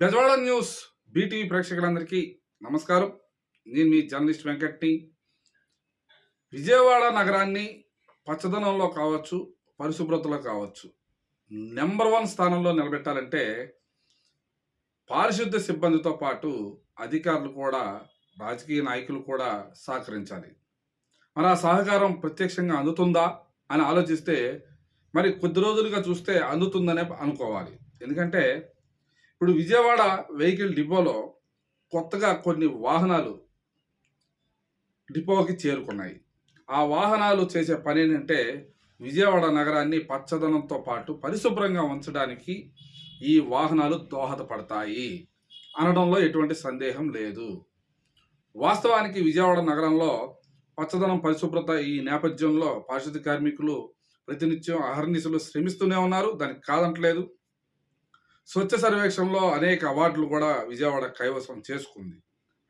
Bezawada news BTV ప్రేక్షకులందరికీ నమస్కారం. నేను మీ జర్నలిస్ట్ వెంకట్ని. విజయవాడ నగరాన్ని పచ్చదనంలో కావచ్చు పరిశుభ్రతలో కావచ్చు నెంబర్ వన్ స్థానంలో నిలబెట్టాలంటే పారిశుద్ధ సిబ్బందితో పాటు అధికారులు కూడా రాజకీయ నాయకులు కూడా సహకరించాలి. మరి ఆ సహకారం ప్రత్యక్షంగా అందుతుందా అని ఆలోచిస్తే మరి కొద్ది రోజులుగా చూస్తే అందుతుందనే అనుకోవాలి. ఎందుకంటే ఇప్పుడు విజయవాడ వెహికల్ డిపోలో కొత్తగా కొన్ని వాహనాలు డిపోకి చేరుకున్నాయి. ఆ వాహనాలు చేసే పని ఏంటంటే విజయవాడ నగరాన్ని పచ్చదనంతో పాటు పరిశుభ్రంగా ఉంచడానికి ఈ వాహనాలు దోహదపడతాయి అనడంలో ఎటువంటి సందేహం లేదు. వాస్తవానికి విజయవాడ నగరంలో పచ్చదనం పరిశుభ్రత ఈ నేపథ్యంలో పారిశుద్ధ కార్మికులు ప్రతినిత్యం అహర్నిశలు శ్రమిస్తూనే ఉన్నారు. దానికి కాదంటలేదు. స్వచ్ఛ సర్వేక్షణలో అనేక అవార్డులు కూడా విజయవాడ కైవసం చేసుకుంది.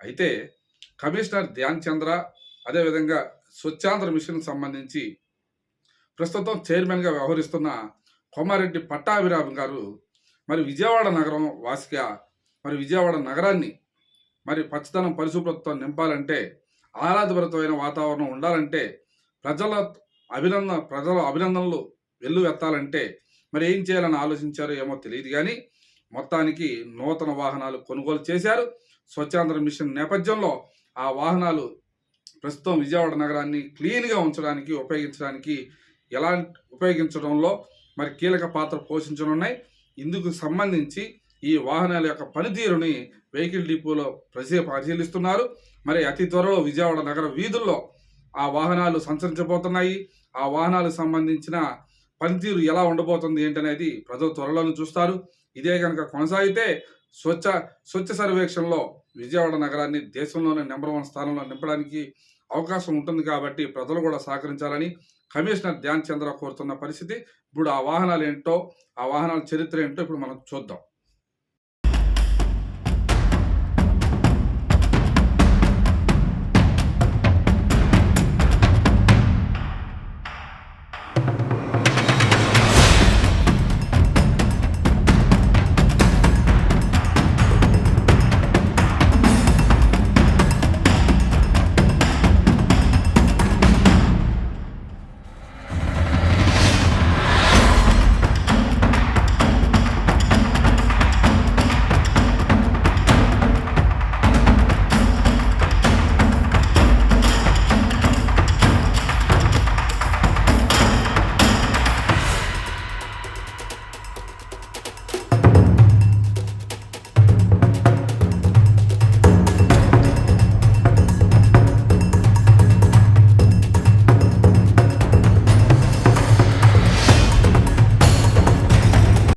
అయితే కమిషనర్ ధ్యాన్ చంద్ర అదేవిధంగా స్వచ్ఛాంధ్ర మిషన్ సంబంధించి ప్రస్తుతం చైర్మన్గా వ్యవహరిస్తున్న కొమారెడ్డి పట్టాభిరామ్ గారు మరి విజయవాడ నగరం వాసిగా మరి విజయవాడ నగరాన్ని మరి పచ్చదనం పరిశుభ్రతతో నింపాలంటే ఆహ్లాదభరితమైన వాతావరణం ఉండాలంటే ప్రజల అభినందన ప్రజల అభినందనలు వెల్లువెత్తాలంటే మరి ఏం చేయాలని ఆలోచించారో ఏమో తెలియదు కానీ మొత్తానికి నూతన వాహనాలు కొనుగోలు చేశారు. స్వచ్ఛాంధ్ర మిషన్ నేపథ్యంలో ఆ వాహనాలు ప్రస్తుతం విజయవాడ నగరాన్ని క్లీన్గా ఉంచడానికి ఉపయోగించడానికి ఎలా ఉపయోగించడంలో మరి కీలక పాత్ర పోషించనున్నాయి. ఇందుకు సంబంధించి ఈ వాహనాల యొక్క పనితీరుని వెహికల్ డిపోలో ప్రజలు పరిశీలిస్తున్నారు. మరి అతి త్వరలో విజయవాడ నగర వీధుల్లో ఆ వాహనాలు సంచరించబోతున్నాయి. ఆ వాహనాలకు సంబంధించిన పనితీరు ఎలా ఉండబోతుంది ఏంటనేది ప్రజలు త్వరలోనే చూస్తారు. ఇదే కనుక కొనసాగితే స్వచ్ఛ స్వచ్ఛ సర్వేక్షణలో విజయవాడ నగరాన్ని దేశంలోనే నెంబర్ వన్ స్థానంలో నింపడానికి అవకాశం ఉంటుంది కాబట్టి ప్రజలు కూడా సహకరించాలని కమిషనర్ ధ్యాన్ చంద్ర కోరుతున్న పరిస్థితి. ఇప్పుడు ఆ వాహనాలు ఏంటో ఆ వాహనాల చరిత్ర ఏంటో ఇప్పుడు మనం చూద్దాం.